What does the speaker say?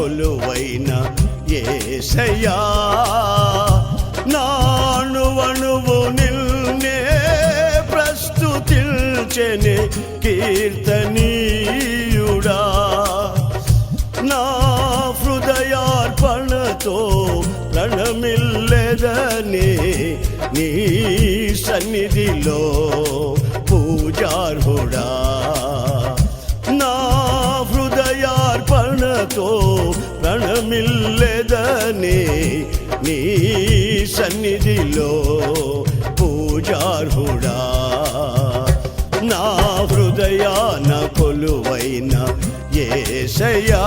కొలువైన ఏసయా నాణువణువు నిల్నే ప్రస్తుతిల్చెని కీర్తనీయుడా. నా హృదయార్పణతో ప్రణమిల్లెదని నీ సన్నిధిలో హృదయార్పణతో ప్రణమిల్లెదని నీ సన్నిధిలో పూజార్హుడా. నా హృదయాన కొలువైన ఏసయా